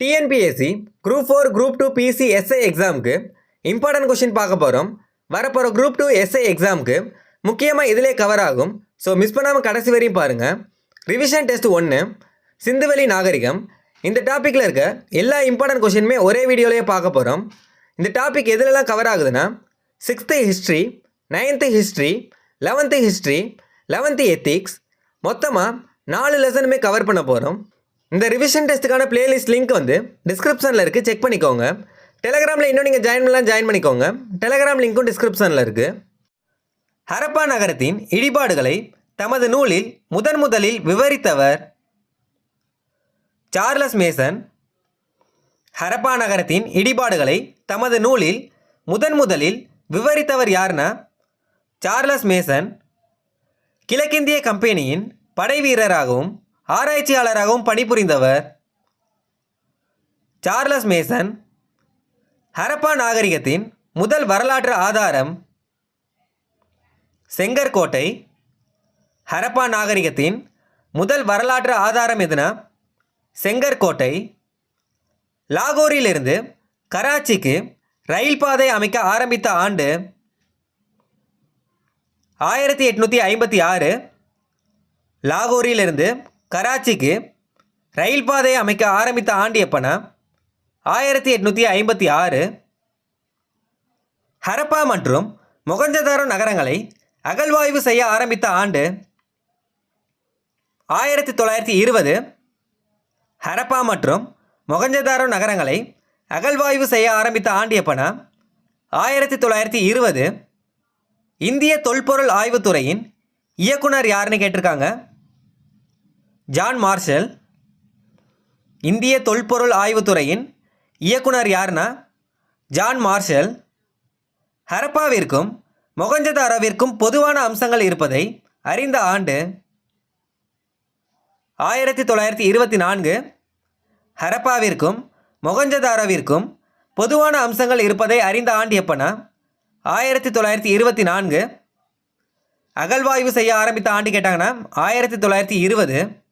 T N P S C group four group two P C S I எக்ஸாமுக்கு important question பார்க்க போகிறோம் வரப்போகிற group two SI எக்ஸாமுக்கு முக்கியமாக இதிலே கவர் ஆகும். ஸோ மிஸ் பண்ணாமல் கடைசி வரையும் பாருங்கள் ரிவிஷன் டெஸ்ட் ஒன்று சிந்துவெளி நாகரிகம். இந்த டாப்பிக்கில் இருக்க எல்லா இம்பார்ட்டன்ட் கொஷினுமே ஒரே வீடியோலேயே பார்க்க போகிறோம் இந்த டாபிக் எதுலலாம் கவர் ஆகுதுன்னா sixth history ninth history eleventh history eleventh ethics மொத்தமாக நாலு லெசனுமே கவர் பண்ண போகிறோம் இந்த ரிவிஷன் டெஸ்ட்டுக்கான பிளேலிஸ்ட் லிங்க் வந்து டிஸ்கிரிப்ஷனில் இருக்குது செக் பண்ணிக்கோங்க. டெலகிராமில் இன்னும் நீங்கள் ஜாயின் பண்ணலாம் ஜாயின் பண்ணிக்கோங்க. டெலகிராம் லிங்க்கும் டிஸ்கிரிப்ஷனில் இருக்குது ஹரப்பா நகரத்தின் இடிபாடுகளை தமது நூலில் முதன் முதலில் விவரித்தவர் சார்லஸ் மேசன். ஹரப்பா நகரத்தின் இடிபாடுகளை தமது நூலில் முதன் முதலில் விவரித்தவர் யாருன்னா சார்லஸ் மேசன். கிழக்கிந்திய கம்பெனியின் படை வீரராகவும் ஆராய்ச்சியாளராகவும் பணிபுரிந்தவர் சார்லஸ் மேசன். ஹரப்பா நாகரிகத்தின் முதல் வரலாற்று ஆதாரம் செங்கற்கோட்டை. ஹரப்பா நாகரிகத்தின் முதல் வரலாற்று ஆதாரம் எதுனா? செங்கற்கோட்டை. லாகூரிலிருந்து கராச்சிக்கு ரயில் பாதை அமைக்க ஆரம்பித்த ஆண்டு ஆயிரத்தி எட்நூற்றி ஐம்பத்தி ஆறு. லாகூரிலிருந்து கராச்சிக்கு ரயில் பாதையை அமைக்க ஆரம்பித்த ஆண்டு எப்பனா ஆயிரத்தி எட்நூற்றி ஐம்பத்தி ஆறு. ஹரப்பா மற்றும் மொகஞ்சதாரோ நகரங்களை அகழ்வாய்வு செய்ய ஆரம்பித்த ஆண்டு ஆயிரத்தி தொள்ளாயிரத்தி இருபது. ஹரப்பா மற்றும் மொகஞ்சதாரோ நகரங்களை அகழ்வாய்வு செய்ய ஆரம்பித்த ஆண்டு எப்பனா ஆயிரத்தி தொள்ளாயிரத்தி இருபது. இந்திய தொல்பொருள் ஆய்வுத்துறையின் இயக்குனர் யாருன்னு கேட்டிருக்காங்க? ஜான் மார்ஷல் இந்திய தொல்பொருள் ஆய்வுத்துறையின் இயக்குனர் யாருன்னா ஜான் மார்ஷல் ஹரப்பாவிற்கும் மொகஞ்சதாரோவிற்கும் பொதுவான அம்சங்கள் இருப்பதை அறிந்த ஆண்டு ஆயிரத்தி தொள்ளாயிரத்தி இருபத்தி நான்கு ஹரப்பாவிற்கும் மொகஞ்சதாரோவிற்கும் பொதுவான அம்சங்கள் இருப்பதை அறிந்த ஆண்டு எப்பனா? ஆயிரத்தி தொள்ளாயிரத்தி இருபத்தி நான்கு அகழ்வாய்வு செய்ய ஆரம்பித்த ஆண்டு கேட்டாங்கன்னா ஆயிரத்தி தொள்ளாயிரத்தி இருபது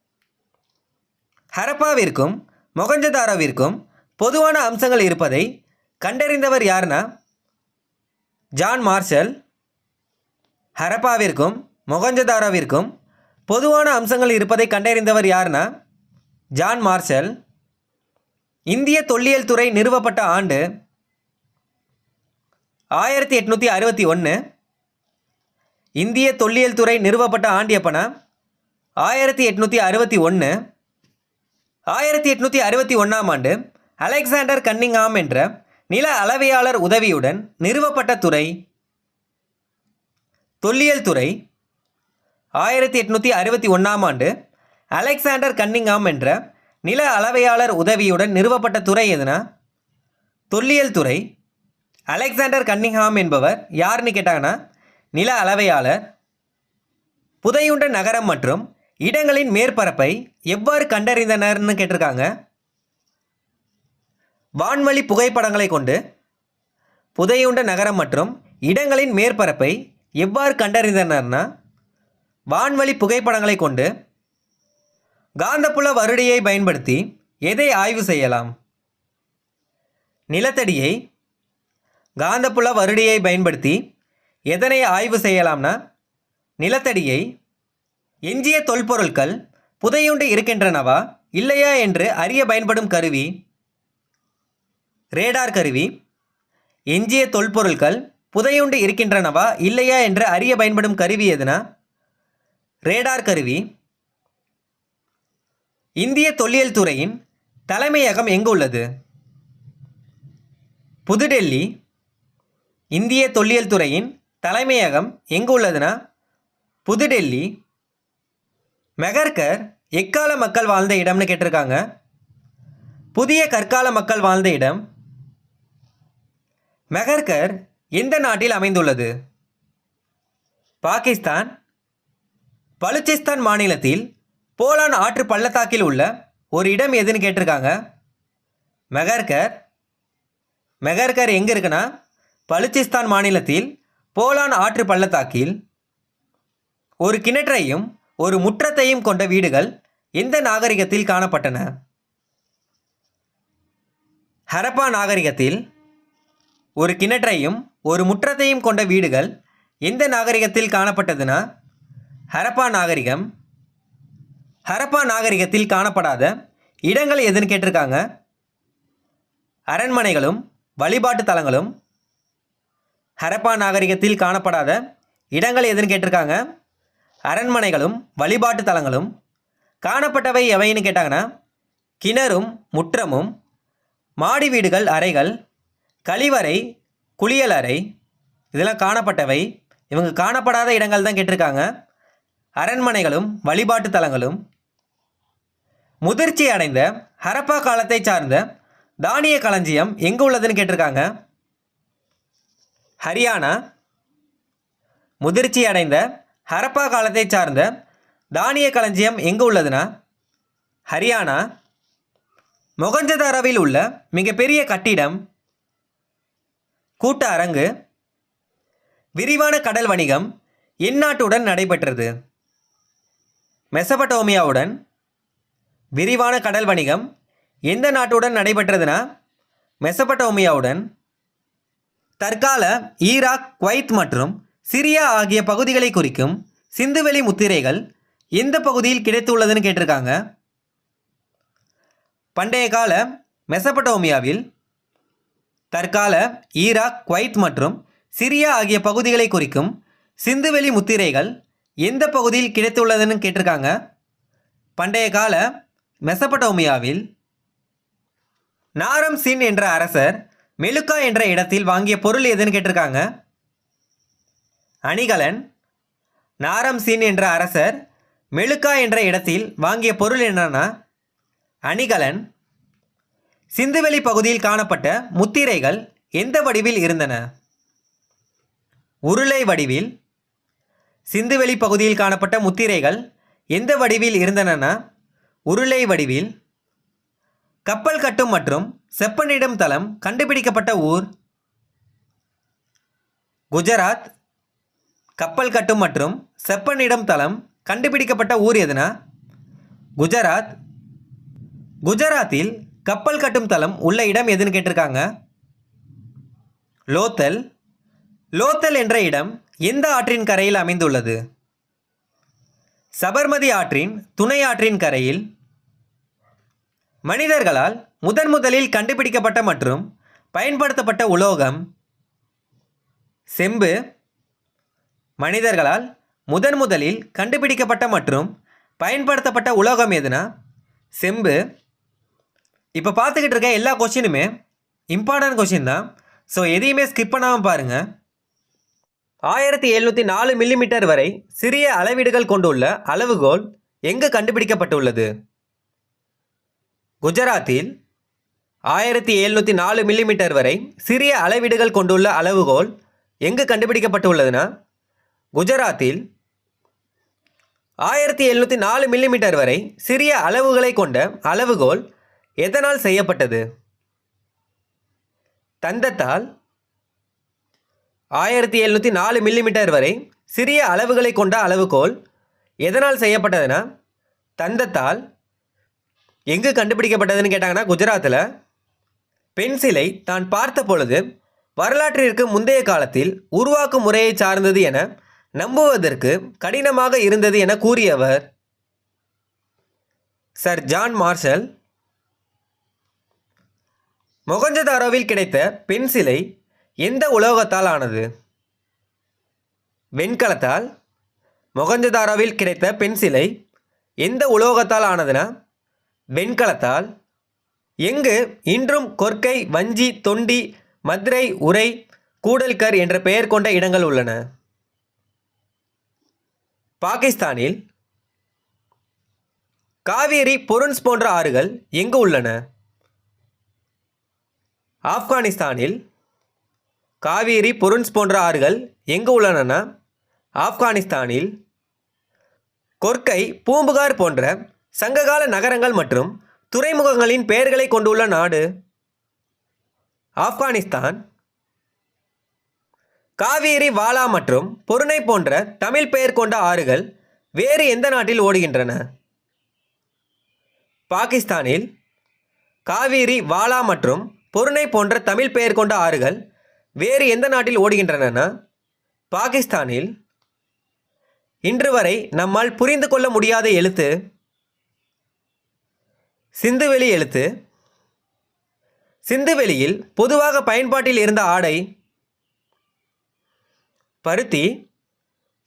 ஹரப்பாவிற்கும் மொகஞ்சதாரோவிற்கும் பொதுவான அம்சங்கள் இருப்பதை கண்டறிந்தவர் யாருன்னா ஜான் மார்ஷல். ஹரப்பாவிற்கும் மொகஞ்சதாரோவிற்கும் பொதுவான அம்சங்கள் இருப்பதை கண்டறிந்தவர் யாருன்னா ஜான் மார்ஷல். இந்திய தொல்லியல் துறை நிறுவப்பட்ட ஆண்டு ஆயிரத்தி எட்நூற்றி அறுபத்தி ஒன்று இந்திய தொல்லியல் துறை நிறுவப்பட்ட ஆண்டு எப்போனா ஆயிரத்தி எட்நூற்றி அறுபத்தி ஒன்று ஆயிரத்தி எட்நூற்றி அறுபத்தி ஒன்றாம் ஆண்டு அலெக்சாண்டர் கன்னிங்ஹாம் என்ற நில அளவையாளர் உதவியுடன் நிறுவப்பட்ட துறை தொல்லியல் துறை. ஆயிரத்தி எட்நூற்றி அறுபத்தி ஒன்றாம் ஆண்டு அலெக்சாண்டர் கன்னிங்ஹாம் என்ற நில அளவையாளர் உதவியுடன் நிறுவப்பட்ட துறை எதுனா? தொல்லியல் துறை. அலெக்சாண்டர் கன்னிங்ஹாம் என்பவர் யாருன்னு கேட்டாங்கன்னா நில அளவையாளர் புதையுண்ட நகரம் மற்றும் இடங்களின் மேற்பரப்பை எவ்வாறு கண்டறிந்தனர்னு கேட்டிருக்காங்க. வான்வழி புகைப்படங்களை கொண்டு புதையுண்ட நகரம் மற்றும் இடங்களின் மேற்பரப்பை எவ்வாறு கண்டறிந்தனர்னா வான்வழி புகைப்படங்களை கொண்டு காந்தப்புல வருடியை பயன்படுத்தி எதை ஆய்வு செய்யலாம்? நிலத்தடியை காந்தப்புல வருடியை பயன்படுத்தி எதனை ஆய்வு செய்யலாம்னா நிலத்தடியை எஞ்சிய தொல்பொருட்கள் புதையுண்டு இருக்கின்றனவா? இல்லையா என்று அறிய பயன்படும் கருவி? ரேடார் கருவி. எஞ்சிய தொல்பொருட்கள் புதையுண்டு இருக்கின்றனவா? இல்லையா என்று அறிய பயன்படும் கருவி எதுனா? ரேடார் கருவி. இந்திய தொல்லியல் துறையின் தலைமையகம் எங்கு உள்ளது? புதுடெல்லி. இந்திய தொல்லியல் துறையின் தலைமையகம் எங்கு உள்ளதுன்னா புதுடெல்லி. மெகர்கர் எக்கால மக்கள் வாழ்ந்த இடம்னு கேட்டிருக்காங்க. புதிய கற்கால மக்கள் வாழ்ந்த இடம். மெகர்கர் எந்த நாட்டில் அமைந்துள்ளது? பாகிஸ்தான். பலுச்சிஸ்தான் மாநிலத்தில் போலான் ஆற்று பள்ளத்தாக்கில் உள்ள ஒரு இடம் எதுன்னு கேட்டிருக்காங்க. மெகர்கர். மெகர்கர் எங்கே இருக்குன்னா? பலுச்சிஸ்தான் மாநிலத்தில் போலான் ஆற்று பள்ளத்தாக்கில் ஒரு கிணற்றையும் ஒரு முற்றத்தையும் கொண்ட வீடுகள் எந்த நாகரிகத்தில் காணப்பட்டன? ஹரப்பா நாகரிகத்தில் ஒரு கிணற்றையும் ஒரு முற்றத்தையும் கொண்ட வீடுகள் எந்த நாகரிகத்தில் காணப்பட்டதுன்னா ஹரப்பா நாகரிகம். ஹரப்பா நாகரிகத்தில் காணப்படாத இடங்கள் எதுன்னு கேட்டிருக்காங்க. அரண்மனைகளும் வழிபாட்டு தலங்களும் ஹரப்பா நாகரிகத்தில் காணப்படாத இடங்கள் எதுன்னு கேட்டிருக்காங்க. அரண்மனைகளும் வழிபாட்டு தலங்களும் காணப்பட்டவை எவைன்னு கேட்டாங்கன்னா கிணறும் முற்றமும் மாடி வீடுகள் அறைகள் கழிவறை குளியல் அறை இதெல்லாம் காணப்பட்டவை. இவங்க காணப்படாத இடங்கள் தான் கேட்டிருக்காங்க. அரண்மனைகளும் வழிபாட்டு தலங்களும். முதிர்ச்சி அடைந்த ஹரப்பா காலத்தை சார்ந்த தானிய களஞ்சியம் எங்கே உள்ளதுன்னு கேட்டிருக்காங்க. ஹரியானா. முதிர்ச்சி அடைந்த ஹரப்பா காலத்தை சார்ந்த தானிய களஞ்சியம் எங்கே உள்ளதுன்னா ஹரியானா. மொகஞ்சதாராவில் உள்ள மிகப்பெரிய கட்டிடம் கூட்ட அரங்கு விரிவான கடல் வணிகம் எந்நாட்டுடன் நடைபெற்றது. மெசபட்டோமியாவுடன் விரிவான கடல் வணிகம் எந்த நாட்டுடன் நடைபெற்றதுன்னா மெசபட்டோமியாவுடன் தற்கால ஈராக் குவைத் மற்றும் சிரியா ஆகிய பகுதிகளை குறிக்கும் சிந்துவெளி முத்திரைகள் எந்த பகுதியில் கிடைத்துள்ளதுன்னு கேட்டிருக்காங்க? பண்டைய கால மெசபட்டோமியாவில் தற்கால ஈராக் குவைத் மற்றும் சிரியா ஆகிய பகுதிகளை குறிக்கும் சிந்துவெளி முத்திரைகள் எந்த பகுதியில் கிடைத்துள்ளதுன்னு கேட்டிருக்காங்க? பண்டைய கால மெசபட்டோமியாவில் நாரம் சின் என்ற அரசர் மெலுக்கா என்ற இடத்தில் வாங்கிய பொருள் எதுன்னு கேட்டிருக்காங்க? அணிகலன் நாரம்சீன் என்ற அரசர் மெழுக்கா என்ற இடத்தில் வாங்கிய பொருள் என்னன்னா அணிகலன் சிந்துவெளி பகுதியில் காணப்பட்ட முத்திரைகள் எந்த வடிவில் இருந்தன? உருளை வடிவில் சிந்துவெளி பகுதியில் காணப்பட்ட முத்திரைகள் எந்த வடிவில் இருந்தனன்னா உருளை வடிவில் கப்பல் கட்டும் மற்றும் செப்பனிடும் தளம் கண்டுபிடிக்கப்பட்ட ஊர் குஜராத் கப்பல் கட்டும் மற்றும் செப்பனிடம் தளம் கண்டுபிடிக்கப்பட்ட ஊர் எதுனா? குஜராத். குஜராத்தில் கப்பல் கட்டும் தளம் உள்ள இடம் எதுன்னு கேட்டிருக்காங்க? லோத்தல். லோத்தல் என்ற இடம் எந்த ஆற்றின் கரையில் அமைந்துள்ளது? சபர்மதி ஆற்றின் துணை ஆற்றின் கரையில். மனிதர்களால் முதன் முதலில் கண்டுபிடிக்கப்பட்ட மற்றும் பயன்படுத்தப்பட்ட உலோகம் செம்பு. மனிதர்களால் முதன் முதலில் கண்டுபிடிக்கப்பட்ட மற்றும் பயன்படுத்தப்பட்ட உலோகம் எதுனா? செம்பு. இப்போ பார்த்துக்கிட்டு இருக்க எல்லா கொஷினுமே இம்பார்ட்டன்ட் கொஷின் தான். ஸோ எதையுமே ஸ்கிப் பண்ணாமல் பாருங்கள் ஆயிரத்தி எழுநூற்றி நாலு மில்லிமீட்டர் வரை சிறிய அளவீடுகள் கொண்டுள்ள அளவுகோல் எங்கு கண்டுபிடிக்கப்பட்டுள்ளது? குஜராத்தில் ஆயிரத்தி எழுநூற்றி நாலு மில்லிமீட்டர் வரை சிறிய அளவீடுகள் கொண்டுள்ள அளவுகோல் எங்கு கண்டுபிடிக்கப்பட்டுள்ளதுன்னா குஜராத்தில் ஆயிரத்தி எழுநூற்றி நாலு மில்லிமீட்டர் வரை சிறிய அளவுகளை கொண்ட அளவுகோல் எதனால் செய்யப்பட்டது? தந்தத்தால் ஆயிரத்தி எழுநூற்றி நாலு மில்லிமீட்டர் வரை சிறிய அளவுகளை கொண்ட அளவுகோல் எதனால் செய்யப்பட்டதுன்னா தந்தத்தால் எங்கு கண்டுபிடிக்கப்பட்டதுன்னு கேட்டாங்கன்னா குஜராத்தில் பென்சிலை தான் பார்த்த பொழுது வரலாற்றிற்கு முந்தைய காலத்தில் உருவாக்கும் முறையை சார்ந்தது என நம்புவதற்கு கடினமாக இருந்தது என கூறியவர் சர் ஜான் மார்ஷல். மொகஞ்சதாரோவில் கிடைத்த பென்சிலை எந்த உலோகத்தால் ஆனது? வெண்கலத்தால். மொகஞ்சதாரோவில் கிடைத்த பென்சிலை எந்த உலோகத்தால் ஆனதுன்னா வெண்கலத்தால். எங்கு? இன்றும் கொர்க்கை வஞ்சி தொண்டி மதுரை உரை கூடல்கர் என்ற பெயர் கொண்ட இடங்கள் உள்ளன. பாகிஸ்தானில் காவேரி பொருன்ஸ் போன்ற ஆறுகள் எங்கு உள்ளன? ஆப்கானிஸ்தானில் காவேரி பொருன்ஸ் போன்ற ஆறுகள் எங்கு உள்ளன ஆப்கானிஸ்தானில் கொர்க்கை பூம்புகார் போன்ற சங்ககால நகரங்கள் மற்றும் துறைமுகங்களின் பெயர்களை கொண்டுள்ள நாடு ஆப்கானிஸ்தான். காவேரி வாலா மற்றும் பொருணை போன்ற தமிழ் பெயர் கொண்ட ஆறுகள் வேறு எந்த நாட்டில் ஓடுகின்றன? பாகிஸ்தானில் காவேரி வாலா மற்றும் பொருணை போன்ற தமிழ் பெயர் கொண்ட ஆறுகள் வேறு எந்த நாட்டில் ஓடுகின்றன பாகிஸ்தானில் இன்று வரை நம்மால் புரிந்து கொள்ள முடியாத எழுத்து சிந்துவெளி எழுத்து. சிந்துவெளியில் பொதுவாக பயன்பாட்டில் இருந்த ஆடை பருத்தி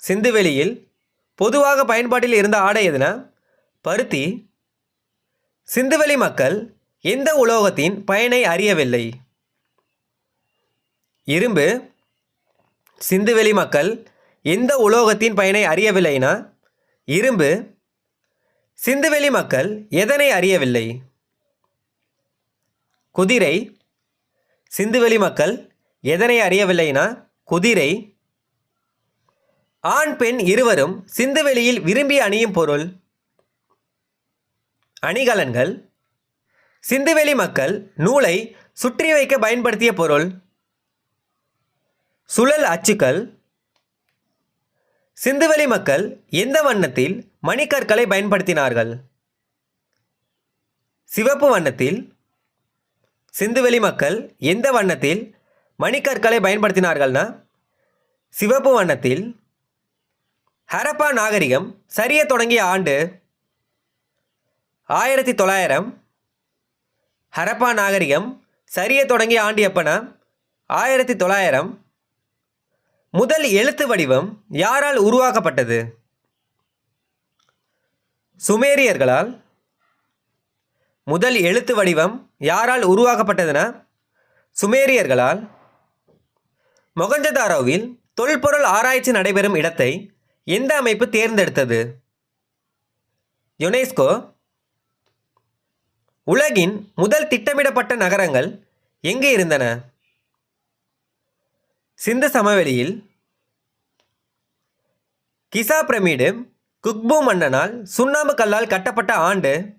சிந்துவெளியில் பொதுவாக பயன்பாட்டில் இருந்த ஆடை எதுனா? பருத்தி. சிந்துவெளி மக்கள் எந்த உலோகத்தின் பயனை அறியவில்லை? இரும்பு. சிந்துவெளி மக்கள் எந்த உலோகத்தின் பயனை அறியவில்லைனா? இரும்பு. சிந்துவெளி மக்கள் எதனை அறியவில்லை? குதிரை. சிந்துவெளி மக்கள் எதனை அறியவில்லைனா? குதிரை. ஆண் பெண் இருவரும் சிந்துவெளியில் விரும்பி அணியும் பொருள் அணிகலன்கள். சிந்துவெளி மக்கள் நூலை சுற்றி வைக்க பயன்படுத்திய பொருள் சுழல் அச்சுக்கள். சிந்துவெளி மக்கள் எந்த வண்ணத்தில் மணிக்கற்களை பயன்படுத்தினார்கள்? சிவப்பு வண்ணத்தில். சிந்துவெளி மக்கள் எந்த வண்ணத்தில் மணிக்கற்களை பயன்படுத்தினார்கள்னா? சிவப்பு வண்ணத்தில். ஹரப்பா நாகரிகம் சரிய தொடங்கிய ஆண்டு ஆயிரத்தி தொள்ளாயிரம். ஹரப்பா நாகரிகம் சரிய தொடங்கிய ஆண்டு எப்பனா? ஆயிரத்தி தொள்ளாயிரம். முதல் எழுத்து வடிவம் யாரால் உருவாக்கப்பட்டது? சுமேரியர்களால். முதல் எழுத்து வடிவம் யாரால் உருவாக்கப்பட்டதுன்னா சுமேரியர்களால். மொகஞ்சதாரோவில் தொல்பொருள் ஆராய்ச்சி நடைபெறும் இடத்தை எந்த அமைப்பு தேர்ந்தெடுத்தது? யுனெஸ்கோ. உலகின் முதல் திட்டமிடப்பட்ட நகரங்கள் எங்கே இருந்தன? சிந்து சமவெளியில். கிசா பிரமிடு குக்பு மன்னனால் சுண்ணாம்பு கல்லால் கட்டப்பட்ட ஆண்டு.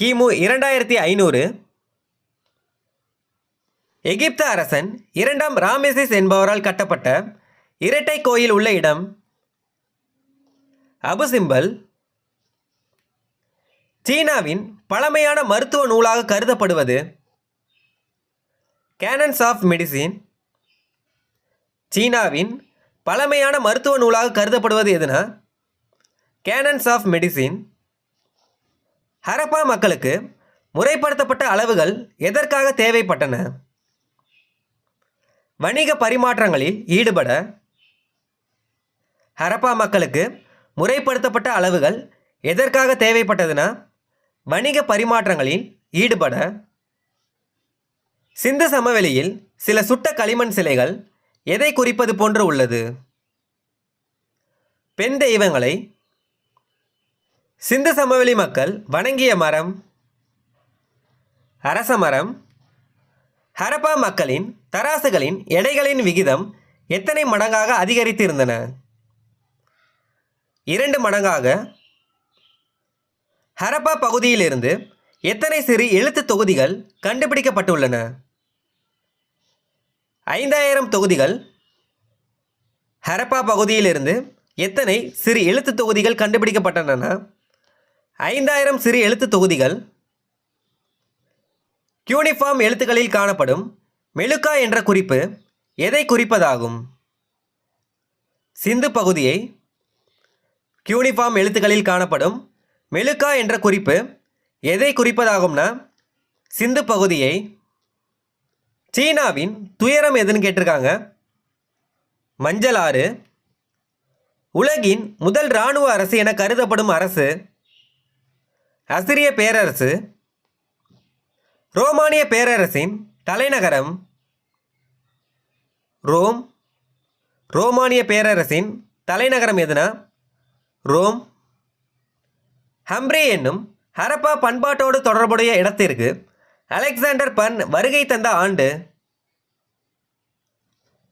கிமு இரண்டாயிரத்தி ஐநூறு. எகிப்து அரசன் இரண்டாம் ராமேசிஸ் என்பவரால் கட்டப்பட்ட இரட்டை கோயில் உள்ள இடம். அபு சிம்பல். சீனாவின் பழமையான மருத்துவ நூலாக கருதப்படுவது. கேனன்ஸ் ஆஃப் மெடிசின் சீனாவின் பழமையான மருத்துவ நூலாக கருதப்படுவது எதுனா? கேனன்ஸ் ஆஃப் மெடிசின் ஹரப்பா மக்களுக்கு முறைப்படுத்தப்பட்ட அளவுகள் எதற்காக தேவைப்பட்டன? வணிக பரிமாற்றங்களில் ஈடுபட ஹரப்பா மக்களுக்கு முறைப்படுத்தப்பட்ட அளவுகள் எதற்காக தேவைப்பட்டதுன்னா வணிக பரிமாற்றங்களில் ஈடுபட சிந்து சமவெளியில் சில சுட்ட களிமண் சிலைகள் எதை குறிப்பது போன்று உள்ளது? பெண் தெய்வங்களை சிந்து சமவெளி மக்கள் வணங்கிய மரம் அரச மரம் ஹரப்பா மக்களின் தராசுகளின் எடைகளின் விகிதம் எத்தனை மடங்காக அதிகரித்திருந்தன? இரண்டு மடங்காக ஹரப்பா பகுதியிலிருந்து எத்தனை சிறு எழுத்து தொகுதிகள் கண்டுபிடிக்கப்பட்டுள்ளன? ஐந்தாயிரம் தொகுதிகள் ஹரப்பா பகுதியிலிருந்து எத்தனை சிறு எழுத்து தொகுதிகள் கண்டுபிடிக்கப்பட்டன? ஐந்தாயிரம் சிறு எழுத்து தொகுதிகள் கியூனிஃபார்ம் எழுத்துக்களில் காணப்படும் மெழுக்கா என்ற குறிப்பு எதை குறிப்பதாகும்? சிந்து பகுதியை கியூனிஃபார்ம் எழுத்துக்களில் காணப்படும் மெழுக்கா என்ற குறிப்பு எதை குறிப்பதாகும்னா சிந்து பகுதியை சீனாவின் துயரம் எதுன்னு கேட்டிருக்காங்க. மஞ்சள் ஆறு உலகின் முதல் இராணுவ அரசு என கருதப்படும் அரசு அசிரிய பேரரசு ரோமானிய பேரரசின் தலைநகரம் ரோம் ரோமானிய பேரரசின் தலைநகரம் எதுனா ரோம் ஹம்ப்ரே என்னும் ஹரப்பா பண்பாட்டோடு தொடர்புடைய இடத்திற்கு அலெக்சாண்டர் பன் வருகை தந்த ஆண்டு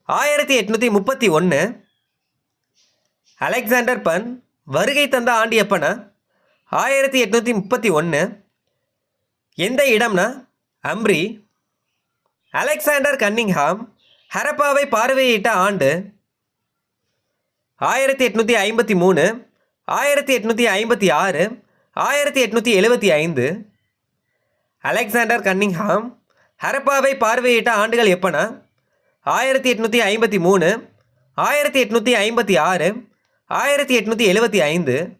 ஆயிரத்தி எட்நூற்றி முப்பத்தி ஒன்று அலெக்சாண்டர் பன் வருகை தந்த ஆண்டு எப்போனா ஆயிரத்தி எட்நூற்றி முப்பத்தி ஒன்று எந்த இடம்னா அம்ரி அலெக்சாண்டர் கன்னிங்ஹாம் ஹரப்பாவை பார்வையிட்ட ஆண்டு ஆயிரத்தி எட்நூற்றி ஐம்பத்தி மூணு. ஆயிரத்தி எட்நூற்றி ஐம்பத்தி ஆறு ஆயிரத்தி எட்நூற்றி எழுபத்தி ஐந்து அலெக்சாண்டர் கன்னிங்ஹாம் ஹரப்பாவை பார்வையிட்ட ஆண்டுகள் எப்போனா? ஆயிரத்தி எட்நூற்றி ஐம்பத்தி மூணு ஆயிரத்தி எட்நூற்றி ஐம்பத்தி ஆறு ஆயிரத்தி எட்நூற்றி எழுபத்தி ஐந்து.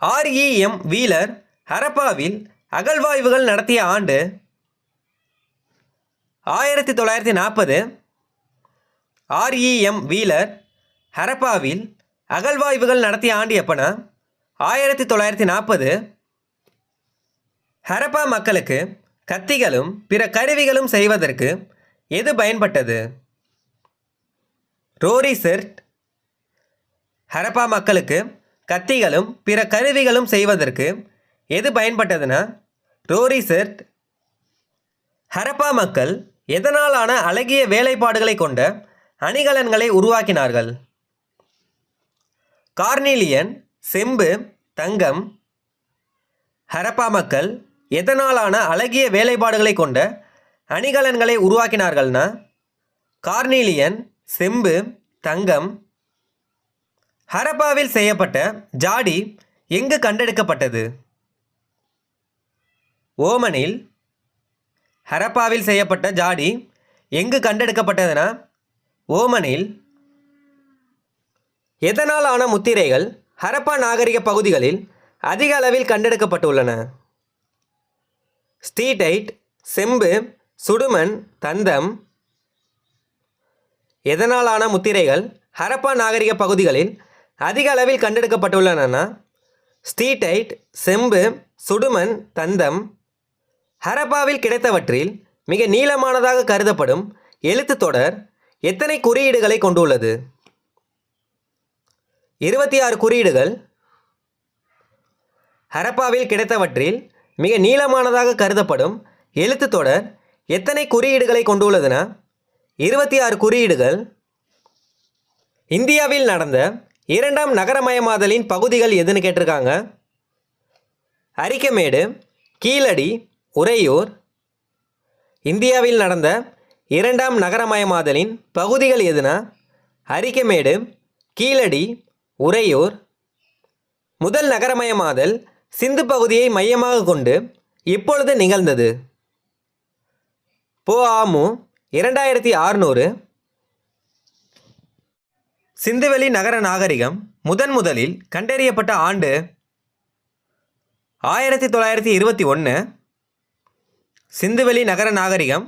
ஆர்இஎம் வீலர் ஹரப்பாவில் அகழ்வாய்வுகள் நடத்திய ஆண்டு ஆயிரத்தி தொள்ளாயிரத்தி நாற்பது. ஆர்இஎம் வீலர் ஹரப்பாவில் அகழ்வாய்வுகள் நடத்திய ஆண்டு எப்போனா? ஆயிரத்தி தொள்ளாயிரத்தி நாற்பது. ஹரப்பா மக்களுக்கு கத்திகளும் பிற கருவிகளும் செய்வதற்கு எது பயன்பட்டது? Rory cert. ஹரப்பா மக்களுக்கு கத்திகளும் பிற கருவிகளும் செய்வதற்கு எது பயன்பட்டதுன்னா ரோரி செர்ட். ஹரப்பா மக்கள் எதனாலான அழகிய வேலைப்பாடுகளை கொண்ட அணிகலன்களை உருவாக்கினார்கள்? கார்னிலியன் செம்பு தங்கம் ஹரப்பா மக்கள் எதனாலான அழகிய வேலைப்பாடுகளை கொண்ட அணிகலன்களை உருவாக்கினார்கள்னா? கார்னீலியன் செம்பு தங்கம் ஹரப்பாவில் செய்யப்பட்ட ஜாடி எங்கு கண்டெடுக்கப்பட்டது? ஓமனில் ஹரப்பாவில் செய்யப்பட்ட ஜாடி எங்கு கண்டெடுக்கப்பட்டதுன்னா ஓமனில் எதனால் ஆன முத்திரைகள் ஹரப்பா நாகரிக பகுதிகளில் அதிக அளவில் கண்டெடுக்கப்பட்டுள்ளன? ஸ்டீடைட் செம்பு சுடுமண் தந்தம். எதனாலான முத்திரைகள் ஹரப்பா நாகரிக பகுதிகளில் அதிக அளவில் கண்டெடுக்கப்பட்டுள்ளன ஸ்டீடைட் செம்பு சுடுமண் தந்தம். ஹரப்பாவில் கிடைத்தவற்றில் மிக நீளமானதாக கருதப்படும் எழுத்துத் தொடர் எத்தனை குறியீடுகளை கொண்டுள்ளது? இருபத்தி ஆறு குறியீடுகள் ஹரப்பாவில் கிடைத்தவற்றில் மிக நீளமானதாக கருதப்படும் எழுத்து தொடர் எத்தனை குறியீடுகளை கொண்டுள்ளதுன்னா இருபத்தி ஆறு குறியீடுகள். இந்தியாவில் நடந்த இரண்டாம் நகரமயமாதலின் பகுதிகள் எதுன்னு கேட்டிருக்காங்க. அரிக்கமேடு கீழடி உறையூர். இந்தியாவில் நடந்த இரண்டாம் நகரமயமாதலின் பகுதிகள் எதுனா? அரிக்கமேடு கீழடி உறையூர் முதல் நகரமயமாதல் சிந்து பகுதியை மையமாக கொண்டு இப்பொழுது நிகழ்ந்தது. போ ஆமு இரண்டாயிரத்தி ஆறுநூறு சிந்துவெளி நகர நாகரிகம் முதன் முதலில் கண்டறியப்பட்ட ஆண்டு ஆயிரத்தி தொள்ளாயிரத்தி இருபத்தி ஒன்று சிந்துவெளி நகர நாகரிகம்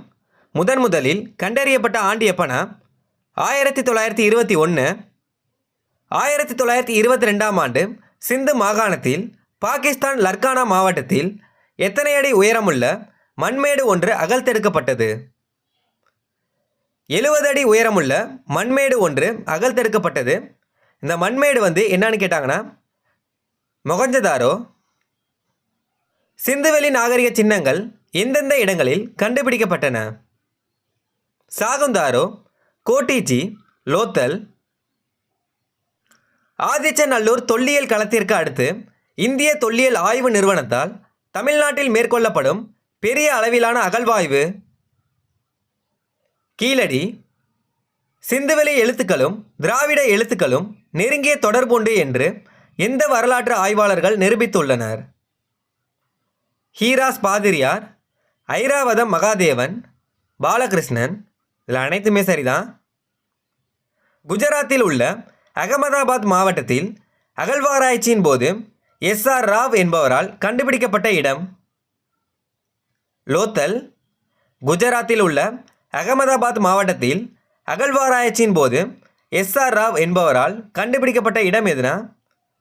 முதன் முதலில் கண்டறியப்பட்ட ஆண்டு எப்பனா ஆயிரத்தி தொள்ளாயிரத்தி இருபத்தி ஒன்று ஆயிரத்தி தொள்ளாயிரத்தி இருபத்தி ரெண்டாம் ஆண்டு சிந்து மாகாணத்தில் பாகிஸ்தான் லர்கானா மாவட்டத்தில் எத்தனை அடி உயரமுள்ள மண்மேடு ஒன்று அகழ்த்தெடுக்கப்பட்டது? எழுபது அடி உயரமுள்ள மண்மேடு ஒன்று அகழ்த்தெடுக்கப்பட்டது. இந்த மண்மேடு வந்து என்னன்னு கேட்டாங்கன்னா மொகஞ்சதாரோ சிந்துவெளி நாகரிக சின்னங்கள் எந்தெந்த இடங்களில் கண்டுபிடிக்கப்பட்டன? சாகுந்தாரோ கோட்டிச்சி லோத்தல் ஆதிச்சநல்லூர் தொல்லியல் களத்திற்கு அடுத்து இந்திய தொல்லியல் ஆய்வு நிறுவனத்தால் தமிழ்நாட்டில் மேற்கொள்ளப்படும் பெரிய அளவிலான அகழ்வாய்வு கீழடி சிந்துவெளி எழுத்துக்களும் திராவிட எழுத்துக்களும் நெருங்கிய தொடர்புண்டு என்று எந்த வரலாற்று ஆய்வாளர்கள் நிரூபித்துள்ளனர்? ஹீராஸ் பாதிரியார் ஐராவதம் மகாதேவன் பாலகிருஷ்ணன் இதில் அனைத்துமே சரிதான். குஜராத்தில் உள்ள அகமதாபாத் மாவட்டத்தில் அகழ்வாராய்ச்சியின் போது எஸ் ஆர் ராவ் என்பவரால் கண்டுபிடிக்கப்பட்ட இடம் லோத்தல் குஜராத்தில் உள்ள அகமதாபாத் மாவட்டத்தில் அகழ்வாராய்ச்சியின் போது எஸ் ஆர் ராவ் என்பவரால் கண்டுபிடிக்கப்பட்ட இடம் எதுனா?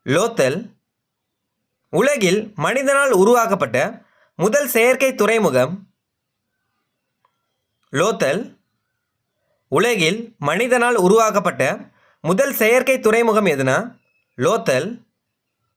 லோத்தல். உலகில் மனிதனால் உருவாக்கப்பட்ட முதல் செயற்கை துறைமுகம் லோத்தல். உலகில் மனிதனால் உருவாக்கப்பட்ட முதல் செயற்கை துறைமுகம் எதுனா? லோத்தல்.